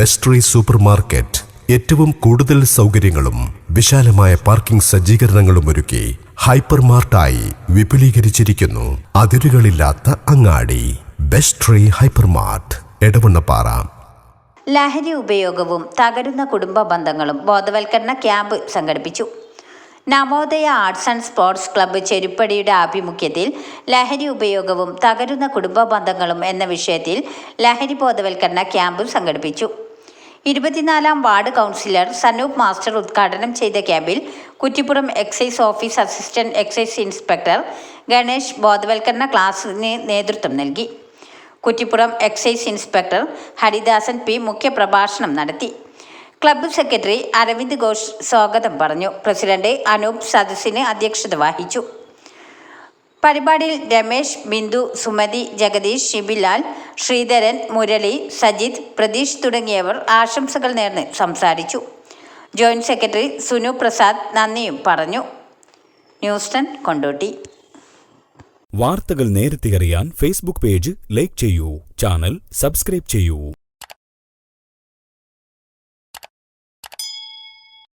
Best re super market ഏറ്റവും കൂടുതൽ സൗകര്യങ്ങളും വിശാലമായ പാർക്കിംഗ് സജ്ജീകരണങ്ങളും ഒരുക്കി ഹൈപ്പർ മാർട്ടായി വിപുലീകരിച്ചിരിക്കുന്നു. അതിരുകളില്ലാത്ത അങ്ങാടി. ബെസ്ട്രി ട്രീ ഹൈപ്പർ മാർട്ട് എടവണ്ണപ്പാറ. ലഹരി ഉപയോഗവും തകരുന്ന കുടുംബ ബന്ധങ്ങളും ബോധവൽക്കരണ ക്യാമ്പ് സംഘടിപ്പിച്ചു. Navodaya arts and sports club ചെരുപ്പടിയുടെ ആഭിമുഖ്യത്തിൽ ലഹരി ഉപയോഗവും തകരുന്ന കുടുംബ ബന്ധങ്ങളും എന്ന വിഷയത്തിൽ ലഹരി ബോധവൽക്കരണ ക്യാമ്പ് സംഘടിപ്പിച്ചു. ഇരുപത്തിനാലാം വാർഡ് കൗൺസിലർ സനൂപ് മാസ്റ്റർ ഉദ്ഘാടനം ചെയ്ത ക്യാമ്പിൽ Kuttippuram excise office assistant excise inspector Ganesh ബോധവൽക്കരണ ക്ലാസ്സിന് നേതൃത്വം നൽകി. Kuttippuram excise inspector Haridasan P മുഖ്യപ്രഭാഷണം നടത്തി. ക്ലബ്ബ് സെക്രട്ടറി അരവിന്ദ് ഘോഷ് സ്വാഗതം പറഞ്ഞു. പ്രസിഡന്റ് അനൂപ് സദസ്സിന് അധ്യക്ഷത വഹിച്ചു. പരിപാടിയിൽ രമേശ് ബിന്ദു സുമതി ജഗദീഷ് ഷിബിലാൽ ശ്രീധരൻ മുരളി സജിത് പ്രതീഷ് തുടങ്ങിയവർ ആശംസകൾ നേർന്ന് സംസാരിച്ചു. ജോയിന്റ് സെക്രട്ടറി സുനു പ്രസാദ് നന്ദിയും പറഞ്ഞു. News ten Kondotty. വാർത്തകൾ നേരത്തെ അറിയാൻ ഫേസ്ബുക്ക് പേജ് ലൈക്ക് ചെയ്യൂ ചാനൽ സബ്സ്ക്രൈബ് ചെയ്യൂ.